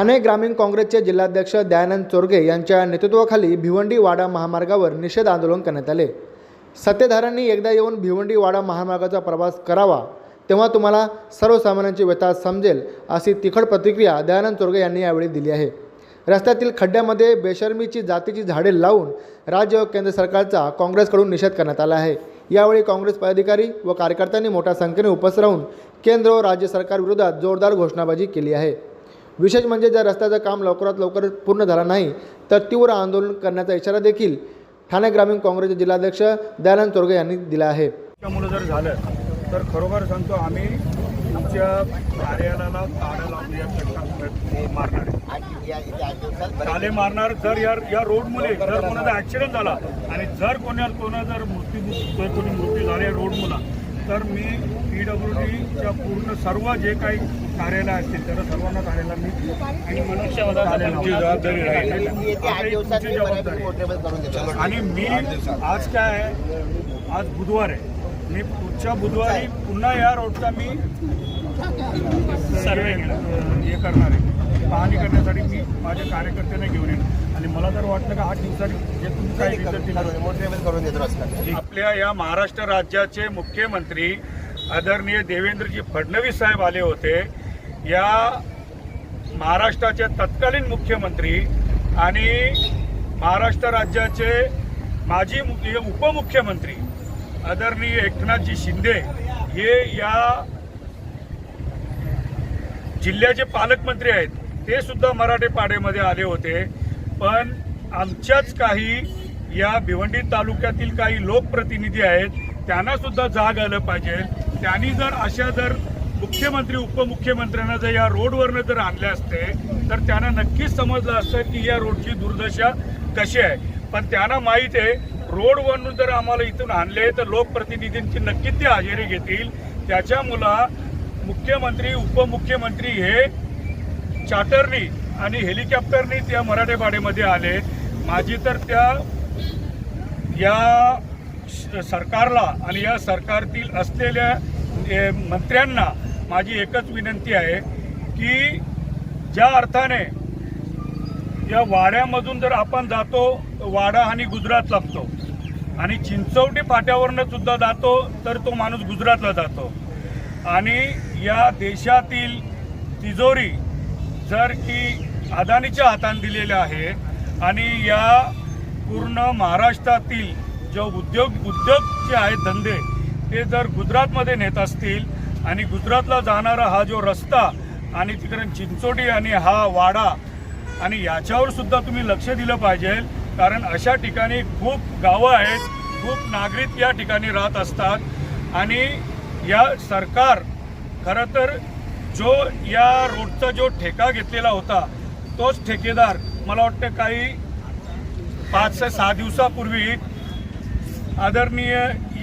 ठाणे ग्रामीण काँग्रेसचे जिल्हाध्यक्ष दयानंद चोरगे यांच्या नेतृत्वाखाली भिवंडी वाडा महामार्गावर निषेध आंदोलन करण्यात आले. सत्तेधाऱ्यांनी एकदा येऊन भिवंडी वाडा महामार्गाचा प्रवास करावा तेव्हा तुम्हाला सर्वसामान्यांची व्यथा समजेल अशी तिखट प्रतिक्रिया दयानंद चोरगे यांनी यावेळी दिली आहे. रस्त्यातील खड्ड्यामध्ये बेशर्मीची जातीची झाडे लावून राज्य व केंद्र सरकारचा काँग्रेसकडून निषेध करण्यात आला आहे. यावेळी काँग्रेस पदाधिकारी व कार्यकर्त्यांनी मोठ्या संख्येने उपस्थित राहून केंद्र व राज्य सरकारविरोधात जोरदार घोषणाबाजी केली आहे. विशेष म्हणजे जर रस्त्याचं काम लवकरात लवकर पूर्ण झालं नाही तर तीव्र आंदोलन करण्याचा इशारा देखील ठाणे ग्रामीण काँग्रेसचे जिल्हाध्यक्ष दयानंद चोरगे यांनी दिला आहे. त्यामुळे जर झालं तर खरोखर सांगतो आम्ही तुमच्या कार्यालयाला ताडं लावून मारणार ताले मारणार जर या या रोडमुळे जर कोणाचा ॲक्सिडेंट झाला आणि जर कोणा कोणा जर मृत्यू कोणी मृत्यू झाले रोडमुला तर मी पी डब्ल्यू डीच्या पूर्ण सर्व जे काही कार्यालय असतील त्याला सर्वांना कार्यालय मी आणि मनुष्यवधाचा तुमची जबाबदारी राहील. आपली तुमची जबाबदारी. आणि मी आज काय आहे? आज बुधवार आहे. मी पुढच्या बुधवारी पुन्हा या रोडचा मी सर्वे हे करणार. आहे पाहणी करण्यासाठी मी माझ्या कार्यकर्त्यांना घेऊन येईन आणि मला तर वाटतं का आठ रस्ता आपल्या या महाराष्ट्र राज्याचे मुख्यमंत्री आदरणीय देवेंद्रजी फडणवीस साहेब आले होते. या महाराष्ट्राचे तत्कालीन मुख्यमंत्री आणि महाराष्ट्र राज्याचे माजी उपमुख्यमंत्री आदरणीय एकनाथजी शिंदे हे या जिल्ह्याचे पालकमंत्री आहेत ते सुद्धा मराठे पाड्यामध्ये आले होते. पण आमच्याच काही या भिवंडी तालुक्यातील काही लोकप्रतिनिधी आहेत त्यांना सुद्धा जाग आलं पाहिजे. त्यांनी जर अशा जर मुख्यमंत्री उपमुख्यमंत्र्यांना जर या रोडवरनं जर आणले असते तर त्यांना नक्कीच समजलं असतं की या रोडची दुर्दशा कशी आहे. पण त्यांना माहीत आहे रोडवरून जर आम्हाला इथून आणले तर लोकप्रतिनिधींची नक्कीच ते हजेरी घेतील. त्याच्यामुळं मुख्यमंत्री उपमुख्यमंत्री हे चार्टरनी आणि हेलिकॉप्टरनी त्या मराठेवाड्यामध्ये आले. माझी तर त्या या सरकारला आणि या सरकारतील असलेल्या मंत्र्यांना माझी एकच विनंती आहे की ज्या अर्थाने या वाड्यामधून जर आपण जातो वाडा आणि गुजरात लागतो आणि चिंचवटी फाट्यावरनं सुद्धा जातो तर तो माणूस गुजरातला जातो. आणि या देशातील तिजोरी जर की अदानीच्या हाताने दिलेल्या आहे आणि या पूर्ण महाराष्ट्रातील जो उद्योग उद्योग जे आहेत धंदे ते जर गुजरातमध्ये नेत असतील आणि गुजरातला जाणारा हा जो रस्ता आणि तिकडे चिंचोटी आणि हा वाडा आणि याच्यावर सुद्धा तुम्ही लक्ष दिलं पाहिजे कारण अशा ठिकाणी खूप गावं आहेत खूप नागरिक या ठिकाणी राहत असतात आणि या सरकार खरं तर जो या रोडचा जो ठेका घेतलेला होता तोच ठेकेदार मला वाटतं काही पाच ते सहा दिवसापूर्वी आदरणीय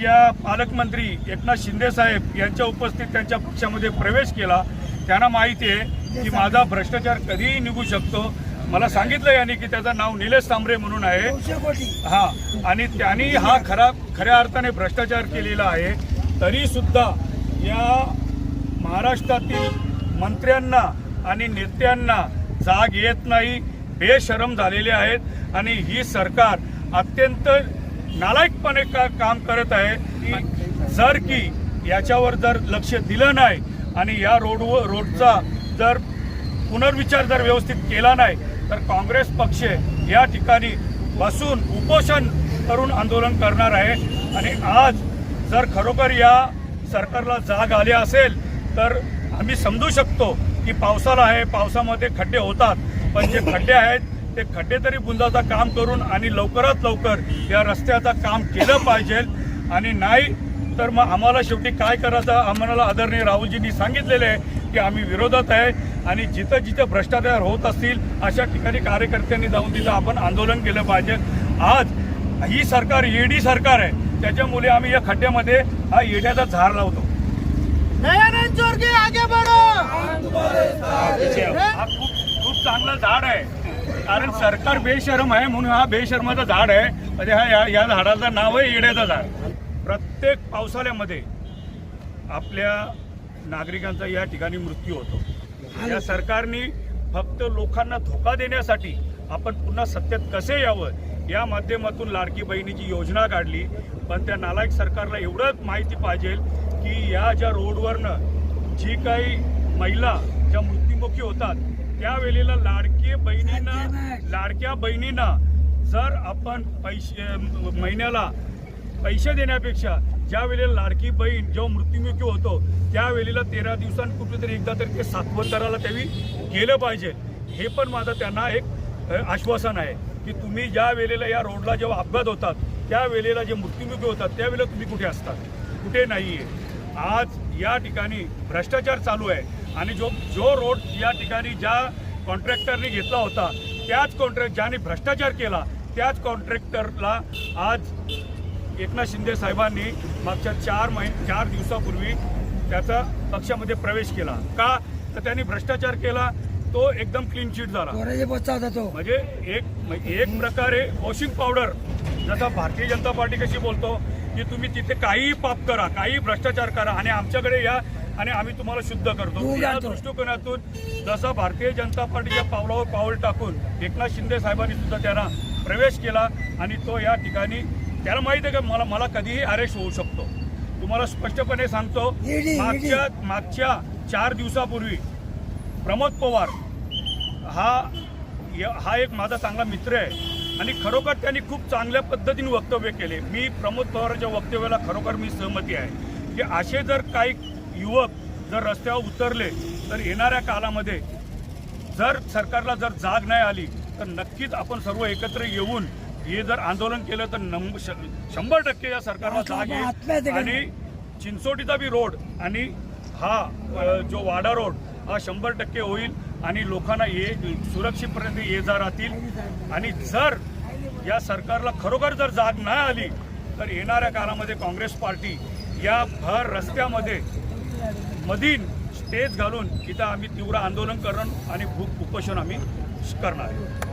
या पालकमंत्री एकनाथ शिंदे साहेब यांच्या उपस्थित त्यांच्या पक्षामध्ये प्रवेश केला. त्यांना माहिती आहे की माझा भ्रष्टाचार कधीही निघू शकतो. मला सांगितलं यांनी की त्याचं नाव निलेश तांबरे म्हणून आहे. हा आणि त्यांनी हा खरा खऱ्या अर्थाने भ्रष्टाचार केलेला आहे. तरी सुद्धा या महाराष्ट्रातील मंत्र्यांना आणि नेत्यांना जाग येत नाही बेशरम झालेले आहेत आणि ही सरकार अत्यंत नालायकपणे का काम करत आहे की जर की याच्यावर जर लक्ष दिलं नाही आणि या रोड रोडचा जर पुनर्विचार जर व्यवस्थित केला नाही तर काँग्रेस पक्ष या ठिकाणी बसून उपोषण करून आंदोलन करणार आहे. आणि आज जर खरोखर या सरकारला जाग आली असेल तर आम्ही समजू शकतो की पावसाला आहे पावसामध्ये खड्डे होतात. पण जे खड्डे आहेत ते खड्डे तरी बुंदाचं काम करून आणि लवकरात लवकर या रस्त्याचं काम केलं पाहिजे. आणि नाही तर मग आम्हाला शेवटी काय करायचं? आम्हाला आदरणीय राहुलजींनी सांगितलेले आहे की आम्ही विरोधात आहे आणि जिथं जिथं भ्रष्टाचार होत असतील अशा ठिकाणी कार्यकर्त्यांनी जाऊन तिथं आपण आंदोलन केलं पाहिजे. आज ही सरकार ईडी सरकार आहे. त्याच्यामुळे आम्ही या खड्ड्यामध्ये हा येड्याचा झाड लावतो. दयानंद चोरगे आगे बढ़ो। हा? खूप खूप चांगलं झाड आहे. कारण सरकार बेशरम आहे म्हणून हा बेशरमाचं झाड आहे. म्हणजे हा या या झाडाचं नाव आहे येड्याचं झाड. प्रत्येक पावसाळ्यामध्ये आपल्या नागरिकांचा या ठिकाणी मृत्यू होतो. या सरकारने फक्त लोकांना धोका देण्यासाठी आपण पुन्हा सत्तेत कसे यावं या माध्यमातून लाडकी बहिणीची योजना काढली. पण त्या नालायक सरकारला एवढंच माहिती पाहिजे की या ज्या रोडवरनं जी काही महिला ज्या मृत्युमुखी होतात त्यावेळेला लाडकी बहिणींना लाडक्या बहिणींना जर आपण पैसे महिन्याला पैसे देण्यापेक्षा ज्या वेळेला लाडकी बहीण जेव्हा मृत्युमुखी होतो त्यावेळेला तेरा दिवसांनी कुठेतरी एकदा तरी ते सातवंतराला त्यावेळी गेलं पाहिजे. हे पण माझं त्यांना एक आश्वासन आहे की तुम्ही ज्या वेळेला या रोडला जेव्हा अपघात होतात त्या वेळेला जे मृत्युमुखी होतात त्यावेळेला तुम्ही कुठे असतात? कुठे नाही आहे आज या ठिकाणी भ्रष्टाचार चालू आहे. आणि जो जो रोड या ठिकाणी ज्या कॉन्ट्रॅक्टरने घेतला होता त्याच कॉन्ट्रॅक्ट ज्याने भ्रष्टाचार केला त्याच कॉन्ट्रॅक्टरला आज एकनाथ शिंदे साहेबांनी मागच्या चार महिने चार दिवसापूर्वी त्याचा पक्षामध्ये प्रवेश केला. का? तर त्यांनी भ्रष्टाचार केला तो एकदम क्लीन चिट झाला. म्हणजे एक एक प्रकारे वॉशिंग पावडर जसा भारतीय जनता पार्टी कशी बोलतो की तुम्ही तिथे काहीही पाप करा काही भ्रष्टाचार करा आणि आमच्याकडे या आणि आम्ही तुम्हाला शुद्ध करतो या. दृष्टिकोनातून जसा भारतीय जनता पार्टीच्या पावलावर पाऊल टाकून एकनाथ शिंदे साहेबांनी सुद्धा त्यांना प्रवेश केला आणि तो या ठिकाणी त्याला माहिती आहे का मला मला कधीही अरेस्ट होऊ शकतो तुम्हाला स्पष्टपणे सांगतो. मागच्या मागच्या चार दिवसापूर्वी प्रमोद पवार हा हा एक माझा चांगला मित्र आहे आणि खरोखर त्यांनी खूप चांगल्या पद्धतीने वक्तव्य केले मी प्रमोद पवारांच्या वक्तव्याला खरोखर मी सहमती आहे की असे जर काही युवक जर रस्त्यावर उतरले तर येणाऱ्या कालामध्ये जर सरकारला जर जाग नाही आली तर नक्कीच आपण सर्व एकत्र येऊन हे जर आंदोलन केलं तर नंब श- शंभर टक्के या सरकारला जाग येईल. आणि चिंचोटीचा बी रोड आणि हा जो वाडा रोड हा शंभर टक्के होईल आणि लोकांना ये सुरक्षितपर्यंत ये जा राहतील. आणि जर या सरकारला खरोखर जर जाग नाही आली तर येणाऱ्या काळामध्ये काँग्रेस पार्टी या भर रस्त्यामध्ये मधीन स्टेज घालून इथं आम्ही तीव्र आंदोलन करण आणि भूक उपोषण आम्ही करणार आहे